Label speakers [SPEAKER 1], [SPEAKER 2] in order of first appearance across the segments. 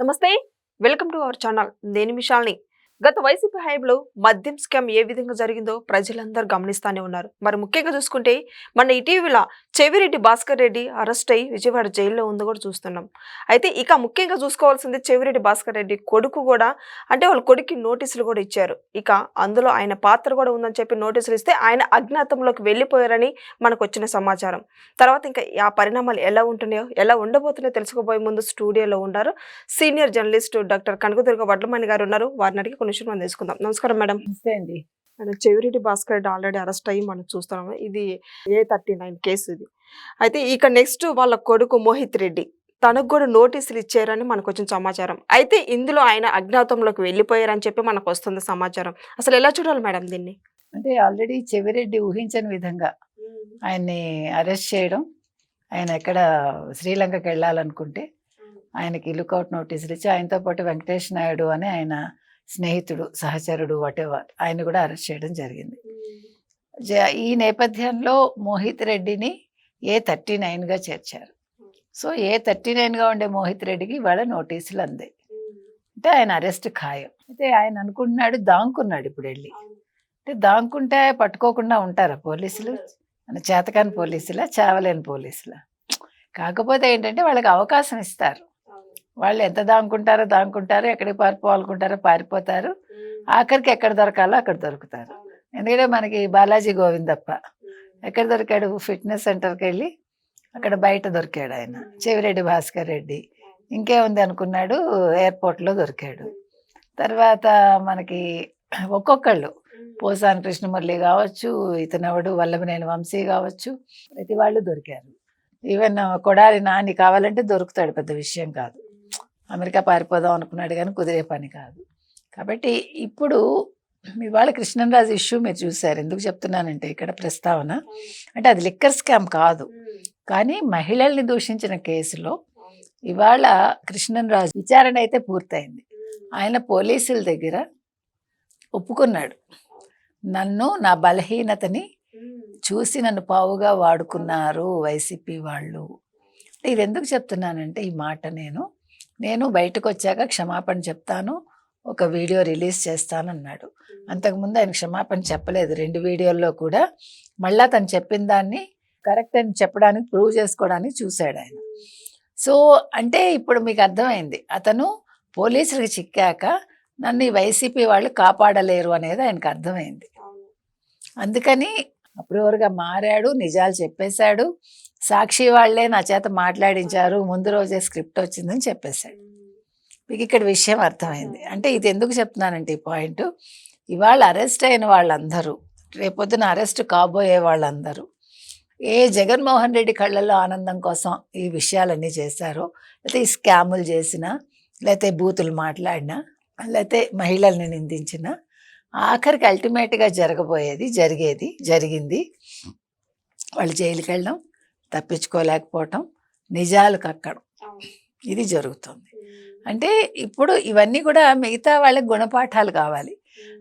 [SPEAKER 1] నమస్తే. Welcome to our channel. దేని మిషాల్ని గత వైసీపీ హయాంలో మద్యం స్కామ్ ఏ విధంగా జరిగిందో ప్రజలందరూ గమనిస్తానే ఉన్నారు. మరి ముఖ్యంగా చూసుకుంటే మన ఇటీవల చెవిరెడ్డి భాస్కర్ రెడ్డి అరెస్ట్ అయ్యి విజయవాడ జైల్లో ఉంది కూడా చూస్తున్నాం. అయితే ఇక ముఖ్యంగా చూసుకోవాల్సింది చెవిరెడ్డి భాస్కర్ రెడ్డి కొడుకు కూడా అంటే వాళ్ళ కొడుకు నోటీసులు కూడా ఇచ్చారు. ఇక అందులో ఆయన పాత్ర కూడా ఉందని చెప్పి నోటీసులు ఇస్తే ఆయన అజ్ఞాతంలోకి వెళ్ళిపోయారని మనకు వచ్చిన సమాచారం. తర్వాత ఇంకా ఆ పరిణామాలు ఎలా ఉంటున్నాయో ఎలా ఉండబోతున్నాయో తెలుసుకోబోయే ముందు స్టూడియోలో ఉన్నారు. Senior journalist doctor Kanakadurga Vadlamani garu ఉన్నారు. వారిని అడిగి విషయం మనం తెలుసుకుందాం నమస్కారం మేడం.
[SPEAKER 2] నమస్తే అండి.
[SPEAKER 1] Madam Chevireddy Bhaskar Reddy already arrest అయ్యి మనం చూస్తున్నాము. ఇది ఏ థర్టీ నైన్ కేసు ఇది. అయితే ఇక నెక్స్ట్ వాళ్ళ కొడుకు మోహిత్ రెడ్డి. తనకు కూడా నోటీసులు ఇచ్చారని మనకు వచ్చిన సమాచారం. అయితే ఇందులో ఆయన అజ్ఞాతంలోకి వెళ్ళిపోయారని చెప్పి మనకు వస్తుంది సమాచారం. అసలు ఎలా చూడాలి మేడం దీన్ని?
[SPEAKER 2] అంటే ఆల్రెడీ చెవిరెడ్డి ఊహించని విధంగా ఆయన్ని అరెస్ట్ చేయడం ఆయన ఎక్కడ శ్రీలంకకి వెళ్ళాలనుకుంటే ఆయనకి లుకౌట్ నోటీసులు ఇచ్చి ఆయనతో పాటు వెంకటేష్ నాయుడు అని ఆయన స్నేహితుడు సహచరుడు వాటెవర్ ఆయన కూడా అరెస్ట్ చేయడం జరిగింది. జ- ఈ నేపథ్యంలో మోహిత్ రెడ్డిని ఏ థర్టీ నైన్గా చేర్చారు. సో ఏ థర్టీ నైన్గా ఉండే మోహిత్ రెడ్డికి ఇవాళ నోటీసులు అందాయి అంటే ఆయన అరెస్ట్ ఖాయం. అయితే ఆయన అనుకుంటున్నాడు దాంకున్నాడు ఇప్పుడు వెళ్ళి. అంటే దాంకుంటే పట్టుకోకుండా ఉంటారా పోలీసులు? మన చేతకాని పోలీసులా చావలేని పోలీసులా? కాకపోతే ఏంటంటే వాళ్ళకి అవకాశం ఇస్తారు. వాళ్ళు ఎంత దాంకుంటారో దాంకుంటారో ఎక్కడికి పారిపోవాలనుకుంటారో పారిపోతారు. ఆఖరికి ఎక్కడ దొరకాలో అక్కడ దొరుకుతారు. ఎందుకంటే మనకి బాలాజీ గోవిందప్ప ఎక్కడ దొరికాడు? ఫిట్నెస్ సెంటర్కి వెళ్ళి అక్కడ బయట దొరికాడు ఆయన. చెవిరెడ్డి భాస్కర్ రెడ్డి. ఇంకేముంది అనుకున్నాడు? ఎయిర్పోర్ట్లో దొరికాడు. తర్వాత మనకి ఒక్కొక్కళ్ళు. పోసాని కృష్ణమురళి కావచ్చు ఇతనెవడు? వల్లభనేని వంశీ కావచ్చు. ప్రతి వాళ్ళు దొరికారు. ఈవెన్ కొడాలి నాని కావాలంటే దొరుకుతాడు పెద్ద విషయం కాదు. అమెరికా పారిపోదాం అనుకున్నాడు కానీ కుదిరే పని కాదు. కాబట్టి ఇప్పుడు ఇవాళ కృష్ణరాజు ఇష్యూ మీరు చూసారు ఎందుకు చెప్తున్నానంటే ఇక్కడ ప్రస్తావన అంటే అది లిక్కర్ స్కామ్ కాదు. కానీ మహిళల్ని దూషించిన కేసులో ఇవాళ కృష్ణరాజు విచారణ అయితే పూర్తయింది. ఆయన పోలీసుల దగ్గర ఒప్పుకున్నాడు. నన్ను నా బలహీనతని చూసి నన్ను పావుగా వాడుకున్నారు వైసీపీ వాళ్ళు. ఇది ఎందుకు చెప్తున్నానంటే ఈ మాట నేను నేను బయటకు వచ్చాక క్షమాపణ చెప్తాను ఒక వీడియో రిలీజ్ చేస్తానన్నాడు. అంతకుముందు ఆయన క్షమాపణ చెప్పలేదు. రెండు వీడియోల్లో కూడా మళ్ళా తను చెప్పిన దాన్ని కరెక్ట్ అని చెప్పడానికి ప్రూవ్ చేసుకోవడానికి చూశాడు ఆయన. సో అంటే ఇప్పుడు మీకు అర్థమైంది. అతను పోలీసులకు చిక్కాక నన్ను ఈ వైసీపీ వాళ్ళు కాపాడలేరు అనేది ఆయనకు అర్థమైంది. అందుకని అప్రూవర్గా మారాడు నిజాలు చెప్పేశాడు. సాక్షి వాళ్ళే నా చేత మాట్లాడించారు ముందు రోజే స్క్రిప్ట్ వచ్చిందని చెప్పేశాడు. మీకు ఇక్కడ విషయం అర్థమైంది. అంటే ఇది ఎందుకు చెప్తున్నానంటే ఈ పాయింట్. ఇవాళ అరెస్ట్ అయిన వాళ్ళందరూ రేపొద్దున అరెస్ట్ కాబోయే వాళ్ళందరూ ఏ జగన్మోహన్ రెడ్డి కళ్ళల్లో ఆనందం కోసం ఈ విషయాలన్నీ చేశారో లేకపోతే ఈ స్కాములు చేసినా లేకపోతే బూతులు మాట్లాడినా లేకపోతే మహిళల్ని నిందించిన ఆఖరికి అల్టిమేట్గా జరగబోయేది జరిగేది జరిగింది. వాళ్ళు జైలుకి వెళ్ళడం తప్పించుకోలేకపోవటం నిజాలు కక్కడం. ఇది జరుగుతుంది. అంటే ఇప్పుడు ఇవన్నీ కూడా మిగతా వాళ్ళకి గుణపాఠాలు కావాలి.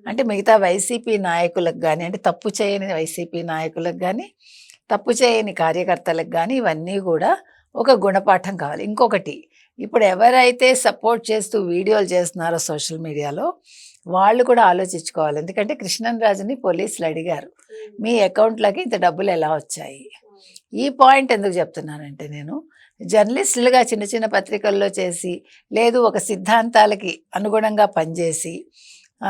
[SPEAKER 2] అంటే మిగతా వైసీపీ నాయకులకు కానీ అంటే తప్పు చేయని వైసీపీ నాయకులకు కానీ తప్పు చేయని కార్యకర్తలకు కానీ ఇవన్నీ కూడా ఒక గుణపాఠం కావాలి. ఇంకొకటి ఇప్పుడు ఎవరైతే సపోర్ట్ చేస్తూ వీడియోలు చేస్తున్నారో సోషల్ మీడియాలో వాళ్ళు కూడా ఆలోచించుకోవాలి. ఎందుకంటే కృష్ణన్ రాజుని పోలీసులు అడిగారు. మీ అకౌంట్లోకి ఇంత డబ్బులు ఎలా వచ్చాయి? ఈ పాయింట్ ఎందుకు చెప్తున్నానంటే నేను జర్నలిస్టులుగా చిన్న చిన్న పత్రికల్లో చేసి లేదు ఒక సిద్ధాంతాలకి అనుగుణంగా పనిచేసి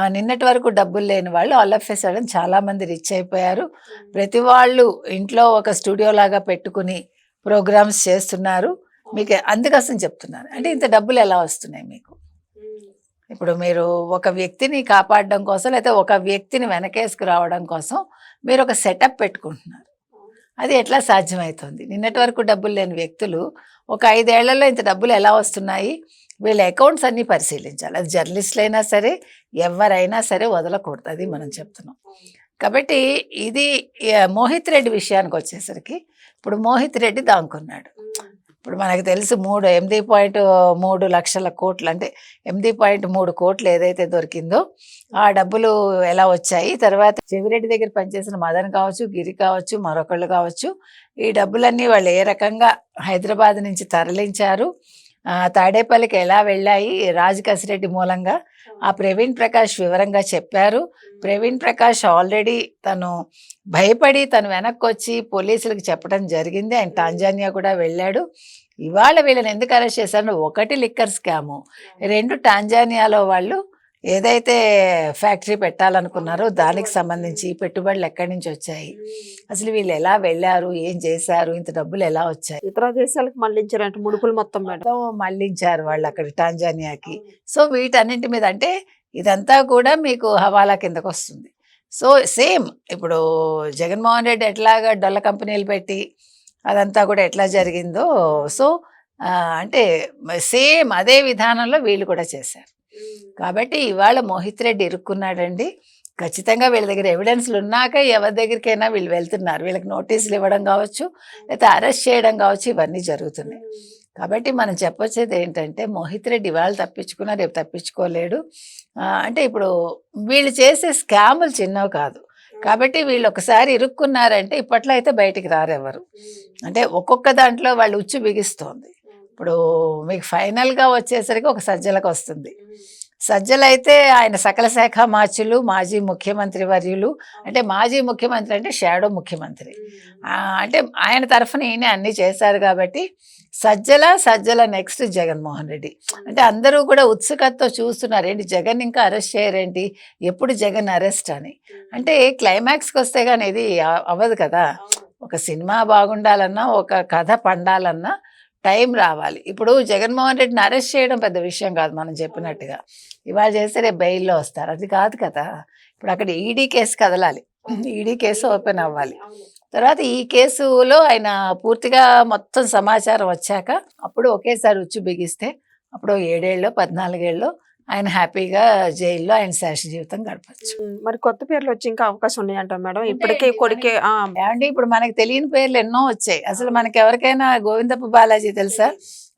[SPEAKER 2] నిన్నటి వరకు డబ్బులు లేని వాళ్ళు ఆల్ ఆఫ్ సడన్ చాలామంది రిచ్ అయిపోయారు. ప్రతి వాళ్ళు ఇంట్లో ఒక స్టూడియో లాగా పెట్టుకుని ప్రోగ్రామ్స్ చేస్తున్నారు. మీకు అందుకోసం చెప్తున్నాను. అంటే ఇంత డబ్బులు ఎలా వస్తున్నాయి మీకు? ఇప్పుడు మీరు ఒక వ్యక్తిని కాపాడడం కోసం లేకపోతే ఒక వ్యక్తిని వెనకేసుకు రావడం కోసం మీరు ఒక సెటప్ పెట్టుకుంటున్నారు. అది ఎట్లా సాధ్యమవుతుంది నిన్నటి వరకు డబ్బులు లేని వ్యక్తులు ఒక ఐదేళ్ళలో ఇంత డబ్బులు ఎలా వస్తున్నాయి? వీళ్ళ అకౌంట్స్ అన్నీ పరిశీలించాలి. అది జర్నలిస్టులు అయినా సరే ఎవరైనా సరే వదలకూడదు. అది మనం చెప్తున్నాం. కాబట్టి ఇది మోహిత్ రెడ్డి విషయానికి వచ్చేసరికి ఇప్పుడు మోహిత్ రెడ్డి దాంకున్నాడు. ఇప్పుడు మనకు తెలుసు మూడు ఎనిమిది పాయింట్ మూడు లక్షల కోట్లు అంటే ఎనిమిది పాయింట్ మూడు కోట్లు ఏదైతే దొరికిందో ఆ డబ్బులు ఎలా వచ్చాయి? తర్వాత చెవిరెడ్డి దగ్గర పనిచేసిన మదన్ కావచ్చు గిరి కావచ్చు మరొకళ్ళు కావచ్చు ఈ డబ్బులన్నీ వాళ్ళు ఏ రకంగా హైదరాబాద్ నుంచి తరలించారు? తాడేపల్లికి ఎలా వెళ్ళాయి? రాజు కసిరెడ్డి మూలంగా. ఆ ప్రవీణ్ ప్రకాష్ వివరంగా చెప్పారు. ప్రవీణ్ ప్రకాష్ ఆల్రెడీ తను భయపడి తను వెనక్కి వచ్చి పోలీసులకు చెప్పడం జరిగింది. ఆయన టాంజానియా కూడా వెళ్ళాడు. ఇవాళ వీళ్ళని ఎందుకు అరెస్ట్ చేశారు? ఒకటి లిక్కర్ స్కాము. రెండు టాంజానియాలో వాళ్ళు ఏదైతే ఫ్యాక్టరీ పెట్టాలనుకున్నారో దానికి సంబంధించి పెట్టుబడులు ఎక్కడి నుంచి వచ్చాయి? అసలు వీళ్ళు ఎలా వెళ్ళారు? ఏం చేశారు? ఇంత డబ్బులు ఎలా వచ్చాయి?
[SPEAKER 1] ఇతర దేశాలకు మళ్ళించారంటే ముడుపులు మొత్తం మేడం.
[SPEAKER 2] మొత్తం మళ్ళించారు వాళ్ళు అక్కడ టాంజానియాకి. సో వీటన్నింటి మీద అంటే ఇదంతా కూడా మీకు హవాలా కిందకు వస్తుంది. సో సేమ్ ఇప్పుడు జగన్మోహన్ రెడ్డి ఎట్లాగా డొల్ల కంపెనీలు పెట్టి అదంతా కూడా ఎట్లా జరిగిందో సో అంటే సేమ్ అదే విధానంలో వీళ్ళు కూడా చేశారు. కాబట్టి ఇవాళ మోహిత్ రెడ్డి ఇరుక్కున్నాడండి. ఖచ్చితంగా వీళ్ళ దగ్గర ఎవిడెన్స్లు ఉన్నాక ఎవరి దగ్గరికైనా వీళ్ళు వెళ్తున్నారు. వీళ్ళకి నోటీసులు ఇవ్వడం కావచ్చు లేకపోతే అరెస్ట్ చేయడం కావచ్చు ఇవన్నీ జరుగుతున్నాయి. కాబట్టి మనం చెప్పొచ్చేది ఏంటంటే మోహిత్ రెడ్డి ఇవాళ తప్పించుకున్నా రేపు తప్పించుకోలేడు. అంటే ఇప్పుడు వీళ్ళు చేసే స్కాములు చిన్నవి కాదు. కాబట్టి వీళ్ళు ఒకసారి ఇరుక్కున్నారంటే ఇప్పట్లో అయితే బయటికి రారెవరు అంటే ఒక్కొక్క దాంట్లో వాళ్ళు ఉచ్చు బిగిస్తోంది. ఇప్పుడు మీకు ఫైనల్గా వచ్చేసరికి ఒక సజ్జలకు వస్తుంది. సజ్జలైతే ఆయన సకల శాఖ మార్చులు మాజీ ముఖ్యమంత్రి వర్యులు. అంటే మాజీ ముఖ్యమంత్రి అంటే షాడో ముఖ్యమంత్రి. అంటే ఆయన తరఫున ఈయన అన్ని చేశారు కాబట్టి సజ్జల సజ్జల నెక్స్ట్ జగన్మోహన్ రెడ్డి. అంటే అందరూ కూడా ఉత్సుకతతో చూస్తున్నారు ఏంటి జగన్ ఇంకా అరెస్ట్ చేయరేంటి? ఎప్పుడు జగన్ అరెస్ట్ అని. అంటే క్లైమాక్స్కి వస్తే కానీ ఇది అవ్వదు కదా. ఒక సినిమా బాగుండాలన్నా ఒక కథ పండాలన్నా టైం రావాలి. ఇప్పుడు జగన్మోహన్ రెడ్డిని అరెస్ట్ చేయడం పెద్ద విషయం కాదు మనం చెప్పినట్టుగా. ఇవాళ చేస్తే రేపు బెయిల్లో వస్తారు. అది కాదు కదా. ఇప్పుడు అక్కడ ఈడీ కేసు కదలాలి. ఈడీ కేసు ఓపెన్ అవ్వాలి. తర్వాత ఈ కేసులో ఆయన పూర్తిగా మొత్తం సమాచారం వచ్చాక అప్పుడు ఒకేసారి ఉచ్చు బిగిస్తే అప్పుడు ఏడేళ్ళు పద్నాలుగేళ్ళు ఆయన హ్యాపీగా జైల్లో ఆయన శేష జీవితం గడపచ్చు.
[SPEAKER 1] మరి కొత్త పేర్లు వచ్చి ఇంకా అవకాశం ఉన్నాయంట మేడం? ఇప్పటికే కొడుకే ఆ,
[SPEAKER 2] ఏమంటే ఇప్పుడు మనకి తెలియని పేర్లు ఎన్నో వచ్చాయి. అసలు మనకి ఎవరికైనా గోవిందప్ప బాలాజీ తెలుసా?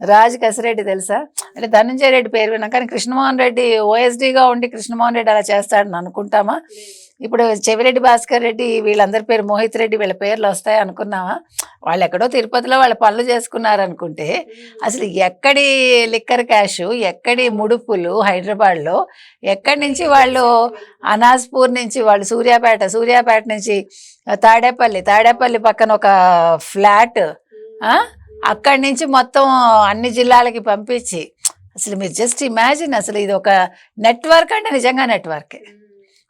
[SPEAKER 2] రాజు కసిరెడ్డి తెలుసా? అంటే ధనంజయ రెడ్డి పేరు విన్నాం కానీ కృష్ణమోహన్ రెడ్డి ఓఎస్డీగా ఉండి కృష్ణమోహన్ రెడ్డి అలా చేస్తాడని అనుకుంటామా? ఇప్పుడు చెవిరెడ్డి భాస్కర్ రెడ్డి వీళ్ళందరి పేరు మోహిత్ రెడ్డి వీళ్ళ పేర్లు వస్తాయి అనుకున్నామా వాళ్ళు ఎక్కడో తిరుపతిలో వాళ్ళ పనులు చేసుకున్నారు అనుకుంటే అసలు ఎక్కడి లిక్కర్ క్యాష్ ఎక్కడి ముడుపులు హైదరాబాద్లో ఎక్కడి నుంచి వాళ్ళు అనాజ్పూర్ నుంచి వాళ్ళు సూర్యాపేట సూర్యాపేట నుంచి తాడేపల్లి తాడేపల్లి పక్కన ఒక ఫ్లాట్ అక్కడి నుంచి మొత్తం అన్ని జిల్లాలకి పంపించి అసలు మీరు జస్ట్ ఇమాజిన్ అసలు ఇది ఒక నెట్వర్క్ అంటే నిజంగా నెట్వర్కే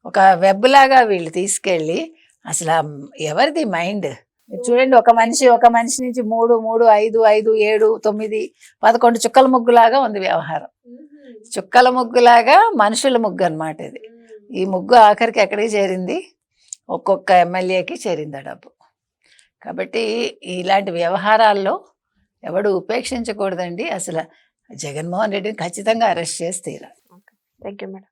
[SPEAKER 2] ఒక వెబ్ లాగా వీళ్ళు తీసుకెళ్ళి అసలు ఎవరిది మైండ్ మీరు చూడండి ఒక మనిషి ఒక మనిషి నుంచి మూడు మూడు ఐదు ఐదు ఏడు తొమ్మిది పదకొండు చుక్కల ముగ్గులాగా ఉంది వ్యవహారం. చుక్కల ముగ్గులాగా మనుషుల ముగ్గు అనమాట ఇది. ఈ ముగ్గు ఆఖరికి ఎక్కడికి చేరింది? ఒక్కొక్క ఎమ్మెల్యేకి చేరింది ఆ డబ్బు. కాబట్టి ఇలాంటి వ్యవహారాల్లో ఎవడు ఉపేక్షించకూడదండి. అసలు జగన్మోహన్ రెడ్డిని ఖచ్చితంగా అరెస్ట్ చేసి తీరాలి
[SPEAKER 1] థ్యాంక్ యూ మేడం